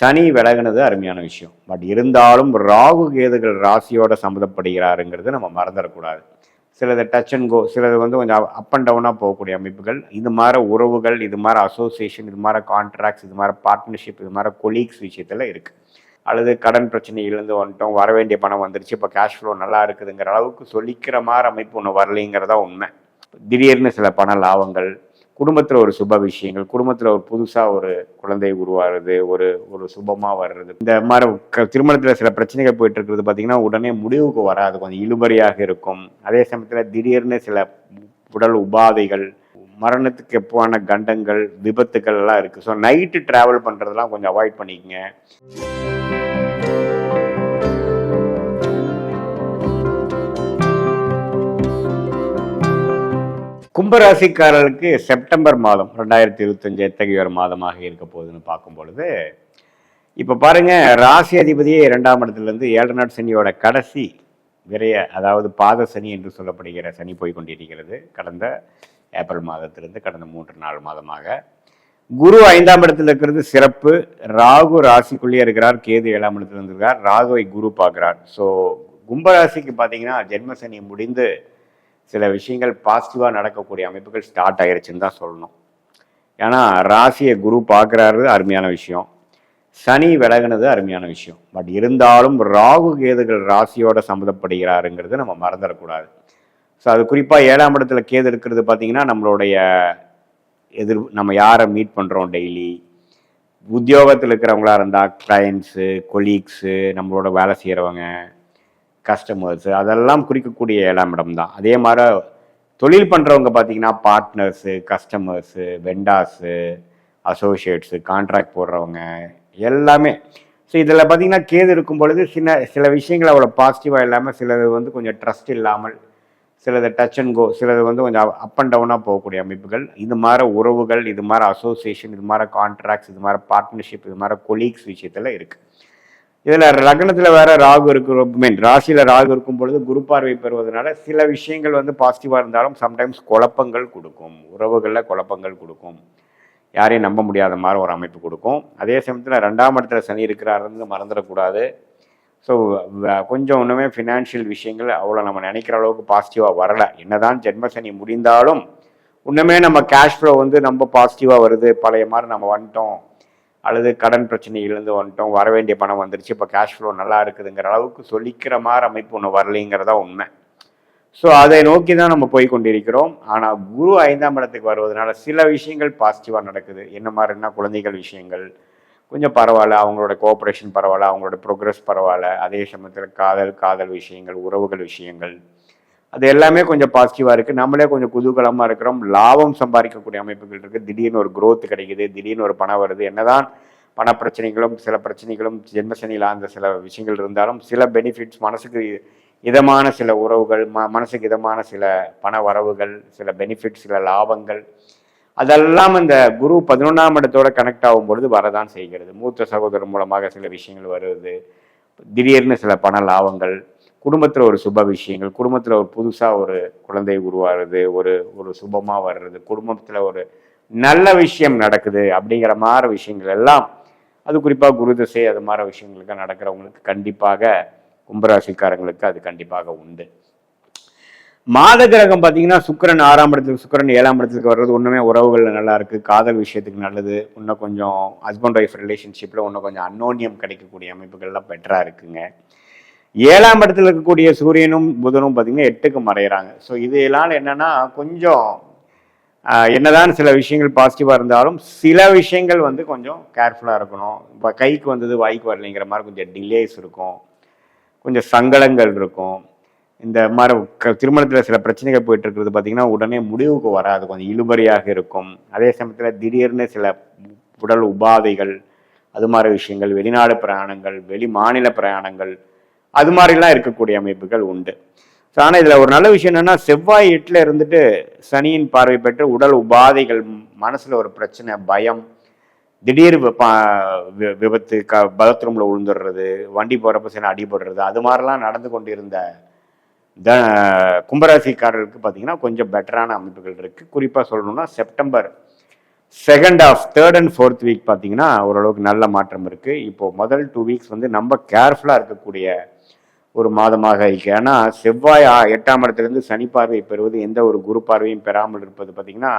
சனி விலகுனது அருமையான விஷயம். பட் இருந்தாலும் ராகு கேதுகள் ராசியோட சம்மந்தப்படுகிறாருங்கிறது நம்ம மறந்துடக்கூடாது சிலது டச் அண்ட் கோ சிலது வந்து கொஞ்சம் அப் அண்ட் டவுனாக போகக்கூடிய அமைப்புகள். இது மாதிரி உறவுகள் இது மாதிரி அசோசியேஷன் இது மாதிரி கான்ட்ராக்ட்ஸ் இது மாதிரி பார்ட்னர்ஷிப் இது மாதிரி கொலீக்ஸ் விஷயத்தில் இருக்குது அல்லது கடன் பிரச்சனையிலேருந்து வந்துட்டோம் வர வேண்டிய பணம் வந்துருச்சு இப்போ கேஷ் ஃப்ளோ நல்லா இருக்குதுங்கிற அளவுக்கு சொல்லிக்கிற மாதிரி அமைப்பு ஒன்று வரலைங்கிறதா உண்மை. திடீர்னு சில பண லாபங்கள் குடும்பத்தில் ஒரு சுப விஷயங்கள் குடும்பத்தில் ஒரு புதுசாக ஒரு குழந்தை உருவாகிறது ஒரு ஒரு சுபமாக வர்றது. இந்த மாதிரி க திருமணத்தில் சில பிரச்சனைகள் போயிட்டு இருக்கிறது பார்த்தீங்கன்னா உடனே முடிவுக்கு வராது. கொஞ்சம் இழுபறியாக இருக்கும். அதே சமயத்தில் திடீர்னு சில உடல் உபாதைகள் மரணத்துக்கு எப்போவான கண்டங்கள் விபத்துக்கள் எல்லாம் இருக்குது ஸோ நைட்டு ட்ராவல் பண்ணுறதெல்லாம் கொஞ்சம் அவாய்ட் பண்ணிக்கங்க. கும்பராசிக்காரர்களுக்கு செப்டம்பர் மாதம் ரெண்டாயிரத்தி இருபத்தஞ்சு எத்தகைய ஒரு மாதமாக இருக்க போகுதுன்னு பார்க்கும் பொழுது இப்போ பாருங்க ராசி அதிபதியே இரண்டாம் இடத்துலேருந்து ஏழு நாட் சனியோட கடைசி விரைய அதாவது பாத சனி என்று சொல்லப்படுகிற சனி போய் கொண்டிருக்கிறது. கடந்த ஏப்ரல் மாதத்திலிருந்து கடந்த மூன்று நாலு மாதமாக. குரு ஐந்தாம் இடத்துல இருக்கிறது சிறப்பு. ராகு ராசிக்குள்ளேயே இருக்கிறார். கேது ஏழாம் இடத்துல இருந்திருக்கார் ராகுவை குரு பார்க்குறார். ஸோ கும்பராசிக்கு பார்த்தீங்கன்னா ஜென்ம சனி முடிந்து சில விஷயங்கள் பாசிட்டிவாக நடக்கக்கூடிய அமைப்புகள் ஸ்டார்ட் ஆகிருச்சுன்னு தான் சொல்லணும். ஏன்னா ராசியை குரு பார்க்குறாரு அருமையான விஷயம். சனி விலகுனது அருமையான விஷயம். பட் இருந்தாலும் ராகு கேதுகள் ராசியோட சம்மந்தப்படுகிறாருங்கிறது நம்ம மறந்துடக்கூடாது. ஸோ அது குறிப்பாக ஏழாம் இடத்துல கேது இருக்கிறது பார்த்தீங்கன்னா நம்மளுடைய எதிர் நம்ம யாரை மீட் பண்ணுறோம் டெய்லி உத்தியோகத்தில் இருக்கிறவங்களா இருந்தால் கிளையண்ட்ஸு கொலீக்ஸு நம்மளோட வேலை செய்கிறவங்க கஸ்டமர்ஸு அதெல்லாம் குறிக்கக்கூடிய ஏழாம் இடம் தான். அதே மாதிரி தொழில் பண்ணுறவங்க பார்த்தீங்கன்னா partners customers vendors associates contract போடுறவங்க எல்லாமே. ஸோ இதில் பார்த்தீங்கன்னா கேது இருக்கும் பொழுது சின்ன சில விஷயங்கள் அவ்வளோ பாசிட்டிவாக இல்லாமல் சிலது வந்து கொஞ்சம் ட்ரஸ்ட் இல்லாமல் சிலது டச் அண்ட் கோ சிலது வந்து கொஞ்சம் அப் அண்ட் டவுனாக போகக்கூடிய அமைப்புகள். இது மாதிரி உறவுகள் இது மாதிரி அசோசியேஷன் இது மாதிரி கான்ட்ராக்ட்ஸ் இது மாதிரி பார்ட்னர்ஷிப் இது மாதிரி கொலீக்ஸ் விஷயத்தில் இருக்குது இதில் லக்னத்தில் வேற ராகு இருக்கிற மீன் ராசியில் ராகு இருக்கும் பொழுது குரு பார்வை பெறுவதனால சில விஷயங்கள் வந்து பாசிட்டிவாக இருந்தாலும் சம்டைம்ஸ் குழப்பங்கள் கொடுக்கும். உறவுகளில் குழப்பங்கள் கொடுக்கும். யாரையும் நம்ப முடியாத மாதிரி ஒரு அமைப்பு கொடுக்கும். அதே சமயத்தில் ரெண்டாம் இடத்துல சனி இருக்கிறாருன்னு மறந்துடக்கூடாது. ஸோ கொஞ்சம் ஒன்றுமே ஃபினான்ஷியல் விஷயங்கள் அவ்வளோ நம்ம நினைக்கிற அளவுக்கு பாசிட்டிவாக வரலை. என்னதான் ஜென்ம சனி முடிந்தாலும் இன்னுமே நம்ம கேஷ் ஃப்ளோ வந்து ரொம்ப பாசிட்டிவாக வருது. பழைய மாதிரி நம்ம வந்துட்டோம். அல்லது கடன் பிரச்சனையிலேருந்து வந்துட்டோம் வர வேண்டிய பணம் வந்துருச்சு இப்போ கேஷ் ஃப்ளோ நல்லா இருக்குதுங்கிற அளவுக்கு சொல்லிக்கிற மாதிரி அமைப்பு ஒன்று வரலைங்கிறதா உண்மை. ஸோ அதை நோக்கி தான் நம்ம போய் கொண்டிருக்கிறோம். ஆனால் குரு ஐந்தாம் இடத்துக்கு வருவதனால சில விஷயங்கள் பாசிட்டிவாக நடக்குது. என்ன மாதிரின்னா குழந்தைகள் விஷயங்கள். கொஞ்சம் பரவாயில்ல அவங்களோட கோஆப்ரேஷன் பரவாயில்ல அவங்களோட ப்ரோக்ரஸ் பரவாயில்ல. அதே சமயத்தில் காதல் காதல் விஷயங்கள் உறவுகள் விஷயங்கள். அது எல்லாமே கொஞ்சம் பாசிட்டிவாக இருக்குது நம்மளே கொஞ்சம் குதூகலமாக இருக்கிறோம். லாபம் சம்பாதிக்கக்கூடிய அமைப்புகள் இருக்குது திடீர்னு ஒரு குரோத் கிடைக்குது. திடீர்னு ஒரு பணம் வருது. என்னதான் பண பிரச்சனைகளும் சில பிரச்சனைகளும் ஜென்மசனியில் அந்த சில விஷயங்கள் இருந்தாலும் சில பெனிஃபிட்ஸ் மனசுக்கு இதமான சில உறவுகள் ம மனசுக்கு இதமான சில பண வரவுகள் சில பெனிஃபிட்ஸ் சில லாபங்கள். அதெல்லாம் இந்த குரு பதினொன்றாம் இடத்தோட கனெக்ட் ஆகும் பொழுது வரதான் செய்கிறது. மூத்த சகோதரர் மூலமாக சில விஷயங்கள் வருது. திடீர்னு சில பண லாபங்கள் குடும்பத்தில் ஒரு சுப விஷயங்கள் குடும்பத்தில் ஒரு புதுசாக ஒரு குழந்தை உருவாகிறது ஒரு ஒரு சுபமாக வர்றது குடும்பத்தில் ஒரு நல்ல விஷயம் நடக்குது அப்படிங்கிற மாதிரி விஷயங்கள் எல்லாம் அது குறிப்பாக குரு திசை அது மாதிரி விஷயங்களுக்கு நடக்கிறவங்களுக்கு கண்டிப்பாக கும்பராசிக்காரங்களுக்கு அது கண்டிப்பாக உண்டு. மாத கிரகம் பார்த்தீங்கன்னா சுக்கிரன் ஆறாம் இடத்துக்கு சுக்கிரன் ஏழாம் இடத்துக்கு வர்றது ஒன்றுமே உறவுகளில் நல்லா இருக்குது காதல் விஷயத்துக்கு நல்லது இன்னும் கொஞ்சம் ஹஸ்பண்ட் ஒய்ஃப் ரிலேஷன்ஷிப்பில் இன்னும் கொஞ்சம் அன்னோன்யம் கிடைக்கக்கூடிய அமைப்புகள்லாம் பெட்டராக இருக்குங்க. ஏழாம் இடத்துல இருக்கக்கூடிய சூரியனும் புதனும் பார்த்தீங்கன்னா எட்டுக்கு மறையிறாங்க. ஸோ இதெல்லாம் என்னன்னா கொஞ்சம் என்னதான் சில விஷயங்கள் பாசிட்டிவாக இருந்தாலும் சில விஷயங்கள் வந்து கொஞ்சம் கேர்ஃபுல்லாக இருக்கணும். இப்போ கைக்கு வந்தது வாய்க்கு வரலைங்கிற மாதிரி கொஞ்சம் டிலேஸ் இருக்கும். கொஞ்சம் சங்கடங்கள் இருக்கும். இந்த மாதிரி க திருமணத்தில் சில பிரச்சனைகள் போயிட்டு இருக்கிறது பார்த்தீங்கன்னா உடனே முடிவுக்கு வராது. கொஞ்சம் இழுபறியாக இருக்கும். அதே சமயத்தில் திடீர்னு சில உடல் உபாதைகள் அது மாதிரி விஷயங்கள் வெளிநாடு பிரயாணங்கள் வெளி மாநில பிரயாணங்கள் அது மாதிரிலாம் இருக்கக்கூடிய அமைப்புகள் உண்டு. ஸோ ஆனால் இதில் ஒரு நல்ல விஷயம் என்னென்னா செவ்வாய் எட்டில் இருந்துட்டு சனியின் பார்வை பெற்று உடல் உபாதைகள் மனசில் ஒரு பிரச்சனை பயம் திடீர் வி- விபத்து க பாத்ரூமில் விழுந்துடுறது வண்டி போகிறப்ப சில அடிபடுறது அது மாதிரிலாம் நடந்து கொண்டிருந்த த கும்பராசிக்காரர்களுக்கு பார்த்தீங்கன்னா கொஞ்சம் பெட்டரான அமைப்புகள் இருக்குது குறிப்பாக சொல்லணும்னா September second of third and fourth week பார்த்தீங்கன்னா ஓரளவுக்கு நல்ல மாற்றம் இருக்குது இப்போது முதல் டூ வீக்ஸ் வந்து நம்ம கேர்ஃபுல்லாக இருக்கக்கூடிய ஒரு மாதமாக இருக்குது ஏன்னா செவ்வாய் எட்டாம் இடத்துலேருந்து சனி பார்வை பெறுவது எந்த ஒரு குரு பார்வையும் பெறாமல் இருப்பது பார்த்திங்கன்னா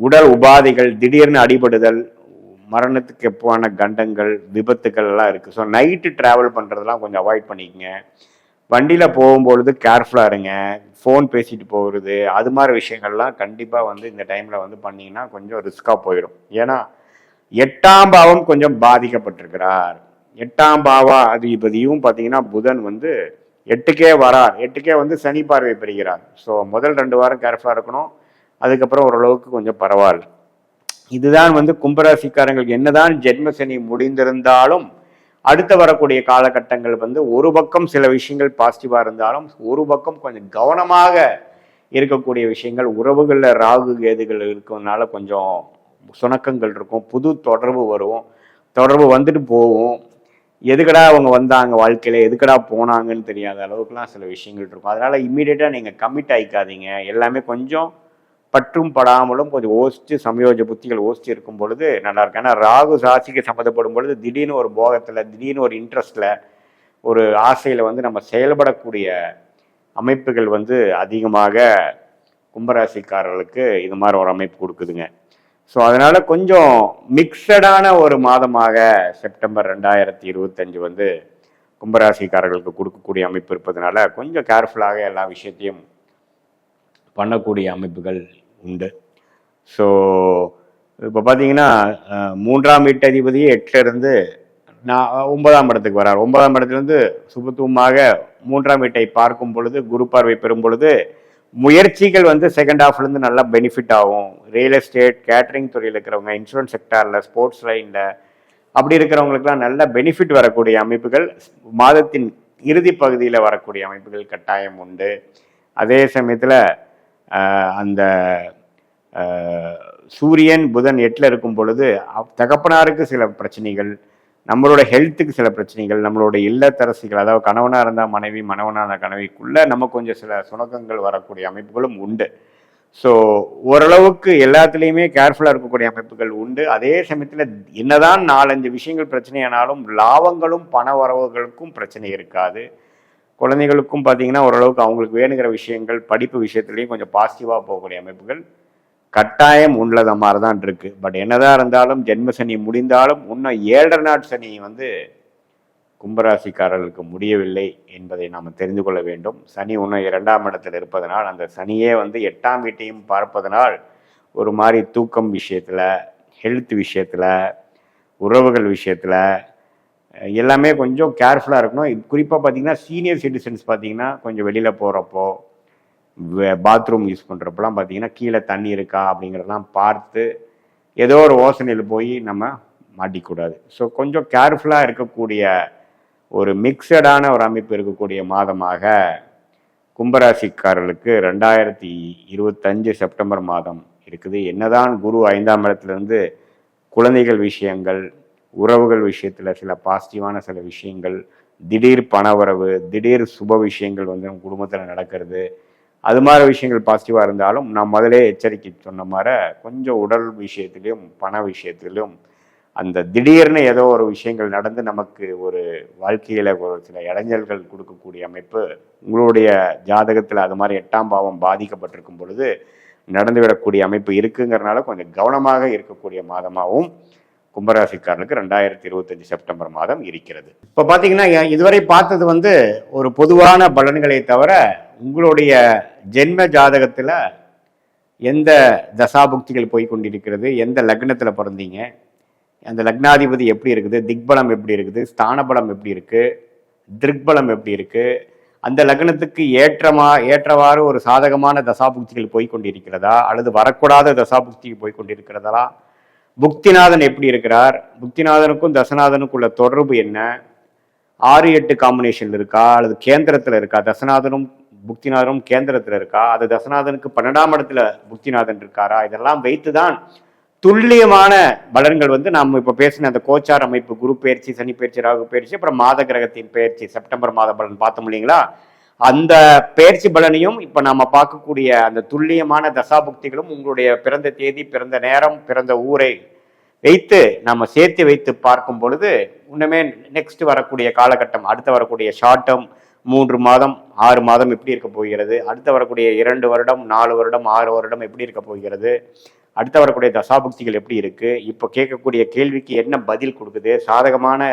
உடல் உபாதைகள் திடீர்னு அடிபடுதல் மரணத்துக்கு எப்பான கண்டங்கள் விபத்துக்கள் எல்லாம் இருக்குது ஸோ நைட்டு ட்ராவல் பண்ணுறதெல்லாம் கொஞ்சம் அவாய்ட் பண்ணிக்கங்க. வண்டியில் போகும்பொழுது கேர்ஃபுல்லாக இருங்க. ஃபோன் பேசிட்டு போகிறது அது மாதிரி விஷயங்கள்லாம் கண்டிப்பாக வந்து இந்த டைமில் வந்து பண்ணிங்கன்னா கொஞ்சம் ரிஸ்க்காக போயிடும். ஏன்னா எட்டாம் பாவம் கொஞ்சம் பாதிக்கப்பட்டிருக்கிறார். எட்டாம் பாவா அதிபதியும் பார்த்தீங்கன்னா புதன் வந்து எட்டுக்கே வரார். எட்டுக்கே வந்து சனி பார்வை பெறுகிறார். ஸோ முதல் ரெண்டு வாரம் கேர்ஃபுல்லாக இருக்கணும். அதுக்கப்புறம் ஓரளவுக்கு கொஞ்சம் பரவாயில்ல. இதுதான் வந்து கும்பராசிக்காரங்களுக்கு என்னதான் ஜென்ம சனி முடிந்திருந்தாலும் அடுத்து வரக்கூடிய காலகட்டங்கள் வந்து ஒரு பக்கம் சில விஷயங்கள் பாசிட்டிவாக இருந்தாலும் ஒரு பக்கம் கொஞ்சம் கவனமாக இருக்கக்கூடிய விஷயங்கள் உறவுகளில் ராகு கேதுகள் இருக்கிறதுனால கொஞ்சம் சுணக்கங்கள் இருக்கும் புது தொடர்பு வரும். தொடர்பு வந்துட்டு போகும். எதுக்கடா அவங்க வந்தாங்க வாழ்க்கையில்? எதுக்கடா போனாங்கன்னு தெரியாத அளவுக்குலாம் சில விஷயங்கள் இருக்கும். அதனால் இம்மீடியட்டா நீங்கள் கமிட் ஆயிக்காதீங்க. எல்லாமே கொஞ்சம் பற்றும் படாமலும் கொஞ்சம் ஓசித்து சமயோஜ புத்திகள் ஓசித்து இருக்கும் பொழுது நல்லாயிருக்கும் ஏன்னா ராகு சாசிக்கு சம்மந்தப்படும் பொழுது திடீர்னு ஒரு போகத்தில் திடீர்னு ஒரு இன்ட்ரெஸ்ட்டில் ஒரு ஆசையில் வந்து நம்ம செயல்படக்கூடிய அமைப்புகள் வந்து அதிகமாக கும்பராசிக்காரர்களுக்கு இது மாதிரி ஒரு அமைப்பு கொடுக்குதுங்க. ஸோ அதனால் கொஞ்சம் மிக்சடான ஒரு மாதமாக செப்டம்பர் ரெண்டாயிரத்தி இருபத்தஞ்சு வந்து கும்பராசிக்காரர்களுக்கு கொடுக்கக்கூடிய அமைப்பு இருப்பதனால கொஞ்சம் கேர்ஃபுல்லாக எல்லா விஷயத்தையும் பண்ணக்கூடிய அமைப்புகள் உண்டு. ஸோ இப்போ பார்த்தீங்கன்னா மூன்றாம் வீட்டதிபதி எட்டுல இருந்து நான் ஒன்பதாம் இடத்துக்கு வரார். ஒன்பதாம் இடத்துலேருந்து சுபத்துவமாக மூன்றாம் வீட்டை பார்க்கும் பொழுது குரு பார்வை பெறும் பொழுது முயற்சிகள் வந்து செகண்ட் ஹாஃப்லேருந்து நல்லா பெனிஃபிட் ஆகும். ரியல் எஸ்டேட் கேட்டரிங் துறையில் இருக்கிறவங்க இன்சூரன்ஸ் செக்டாரில் ஸ்போர்ட்ஸ் லைனில் அப்படி இருக்கிறவங்களுக்குலாம் நல்ல பெனிஃபிட் வரக்கூடிய அமைப்புகள் மாதத்தின் இறுதி பகுதியில் வரக்கூடிய அமைப்புகள் கட்டாயம் உண்டு. அதே சமயத்தில் அந்த சூரியன் புதன் எட்டில் இருக்கும் பொழுது தகப்பனாருக்கு சில பிரச்சனைகள் நம்மளோட ஹெல்த்துக்கு சில பிரச்சனைகள் நம்மளோட இல்லத்தரசிகள் அதாவது கணவனாக இருந்தால் மனைவி மனைவனாக இருந்த கனவிக்குள்ளே நம்ம கொஞ்சம் சில சுணக்கங்கள் வரக்கூடிய அமைப்புகளும் உண்டு. ஸோ ஓரளவுக்கு எல்லாத்துலேயுமே கேர்ஃபுல்லாக இருக்கக்கூடிய அமைப்புகள் உண்டு. அதே சமயத்தில் என்னதான் நாலஞ்சு விஷயங்கள் பிரச்சனையானாலும் லாபங்களும் பண வரவுகளுக்கும் பிரச்சனை இருக்காது. குழந்தைகளுக்கும் பார்த்தீங்கன்னா ஓரளவுக்கு அவங்களுக்கு வேணுங்கிற விஷயங்கள் படிப்பு விஷயத்துலையும் கொஞ்சம் பாசிட்டிவாக போகக்கூடிய அமைப்புகள். கட்டாயம் உள்ளத மாதிரி தான் இருக்கு. பட் என்னதான் இருந்தாலும் ஜென்ம சனி முடிந்தாலும் இன்னும் ஏழரை நாட் சனி வந்து கும்பராசிக்காரர்களுக்கு முடியவில்லை என்பதை நாம் தெரிந்து கொள்ள வேண்டும். சனி இன்னும் இரண்டாம் இடத்தில் இருப்பதனால் அந்த சனியே வந்து எட்டாம் வீட்டையும் பார்ப்பதனால் ஒரு மாதிரி தூக்கம் விஷயத்தில் ஹெல்த் விஷயத்தில் உறவுகள் விஷயத்தில் எல்லாமே கொஞ்சம் கேர்ஃபுல்லாக இருக்கணும். குறிப்பாக பார்த்தீங்கன்னா சீனியர் சிட்டிசன்ஸ் பார்த்தீங்கன்னா கொஞ்சம் வெளியில் போகிறப்போ பாத்ரூம் யூஸ் பண்ணுறப்பெல்லாம் பார்த்தீங்கன்னா கீழே தண்ணி இருக்கா அப்படிங்கிறதெல்லாம் பார்த்து ஏதோ ஒரு யோசனையில் போய் நம்ம மாட்டிக்கூடாது. ஸோ கொஞ்சம் கேர்ஃபுல்லாக இருக்கக்கூடிய ஒரு மிக்சடான ஒரு அமைப்பு இருக்கக்கூடிய மாதமாக கும்பராசிக்காரர்களுக்கு ரெண்டாயிரத்தி இருபத்தஞ்சு செப்டம்பர் மாதம் இருக்குது. என்னதான் குரு ஐந்தாம் இடத்துலேருந்து குழந்தைகள் விஷயங்கள் உறவுகள் விஷயத்தில் சில பாசிட்டிவான சில விஷயங்கள் திடீர் பணவரவு திடீர் சுப விஷயங்கள் வந்து நம்ம குடும்பத்தில் நடக்கிறது அது மாதிரி விஷயங்கள் பாசிட்டிவாக இருந்தாலும் நான் முதலே எச்சரிக்கை சொன்ன மாதிரி கொஞ்சம் உடல் விஷயத்திலையும் பண விஷயத்திலும் அந்த திடீர்னு ஏதோ ஒரு விஷயங்கள் நடந்து நமக்கு ஒரு வாழ்க்கையில் ஒரு சில இடைஞ்சல்கள் கொடுக்கக்கூடிய அமைப்பு உங்களுடைய ஜாதகத்தில் அது மாதிரி எட்டாம் பாவம் பாதிக்கப்பட்டிருக்கும் பொழுது நடந்துவிடக்கூடிய அமைப்பு இருக்குங்கிறனால கொஞ்சம் கவனமாக இருக்கக்கூடிய மாதமாகவும் கும்பராசிக்காரனுக்கு ரெண்டாயிரத்தி இருபத்தஞ்சு செப்டம்பர் மாதம் இருக்கிறது. இப்போ பார்த்தீங்கன்னா இதுவரை பார்த்தது வந்து ஒரு பொதுவான பலன்களை தவிர உங்களுடைய ஜென்ம ஜாதகத்தில் எந்த தசாபுக்திகள் போய் கொண்டிருக்கிறது எந்த லக்னத்தில் பிறந்தீங்க அந்த லக்னாதிபதி எப்படி இருக்குது திக்பலம் எப்படி இருக்குது ஸ்தானபலம் எப்படி இருக்குது திருக்பலம் எப்படி இருக்குது அந்த லக்னத்துக்கு ஏற்றமா ஏற்றவாறு ஒரு சாதகமான தசாபுக்திகள் போய் கொண்டிருக்கிறதா அல்லது வரக்கூடாத தசாபுக்திகள் போய் கொண்டிருக்கிறதா புக்திநாதன் எப்படி இருக்கிறார்? புக்திநாதனுக்கும் தசநாதனுக்கும் உள்ள தொடர்பு என்ன? ஆறு எட்டு காம்பினேஷன் இருக்கா? அல்லது கேந்திரத்துல இருக்கா? தசநாதனும் புக்திநாதனும் கேந்திரத்துல இருக்கா? அது தசநாதனுக்கு பன்னெண்டாம் இடத்துல புக்திநாதன் இருக்காரா? இதெல்லாம் வைத்துதான் துல்லியமான பலன்கள் வந்து நம்ம இப்ப பேசின அந்த கோச்சார் அமைப்பு குரு பயிற்சி சனி பயிற்சி ராகு பயிற்சி அப்புறம் மாத கிரகத்தின் பயிற்சி செப்டம்பர் மாத பலன். பார்த்தோம் இல்லைங்களா? அந்த பயிற்சி பலனையும் இப்போ நம்ம பார்க்கக்கூடிய அந்த துல்லியமான தசாபுக்திகளும் உங்களுடைய பிறந்த தேதி பிறந்த நேரம் பிறந்த ஊரை வைத்து நம்ம சேர்த்து வைத்து பார்க்கும் பொழுது இன்னுமே நெக்ஸ்ட் வரக்கூடிய காலகட்டம் அடுத்து வரக்கூடிய ஷார்ட் டேர்ம் மூன்று மாதம் ஆறு மாதம் எப்படி இருக்க போகிறது? அடுத்து வரக்கூடிய இரண்டு வருடம் நாலு வருடம் ஆறு வருடம் எப்படி இருக்க போகிறது? அடுத்து வரக்கூடிய தசாபுக்திகள் எப்படி இருக்குது இப்போ கேட்கக்கூடிய கேள்விக்கு என்ன பதில் கொடுக்குது? சாதகமான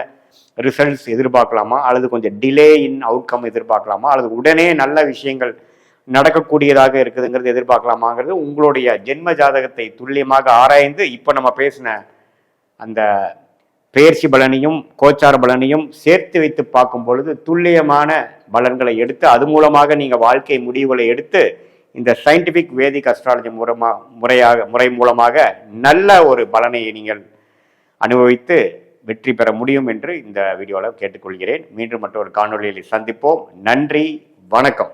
ரிசல்ட்ஸ் எதிர்பார்க்கலாமா? அல்லது கொஞ்சம் டிலே இன் அவுட்கம் எதிர்பார்க்கலாமா? அல்லது உடனே நல்ல விஷயங்கள் நடக்கக்கூடியதாக இருக்குதுங்கிறது எதிர்பார்க்கலாமாங்கிறது உங்களுடைய ஜென்ம ஜாதகத்தை துல்லியமாக ஆராய்ந்து இப்போ நம்ம பேசின அந்த பெயர்ச்சி பலனையும் கோச்சார பலனையும் சேர்த்து வைத்து பார்க்கும் பொழுது துல்லியமான பலன்களை எடுத்து அது மூலமாக நீங்கள் வாழ்க்கை முடிவுகளை எடுத்து இந்த சயின்டிஃபிக் வேதிக் அஸ்ட்ராலஜி மூலமாக முறையாக முறை மூலமாக நல்ல ஒரு பலனை நீங்கள் அனுபவித்து வெற்றி பெற முடியும் என்று இந்த வீடியோவில் கேட்டுக்கொள்கிறேன். மீண்டும் மற்றொரு காணொலியில் சந்திப்போம். நன்றி வணக்கம்.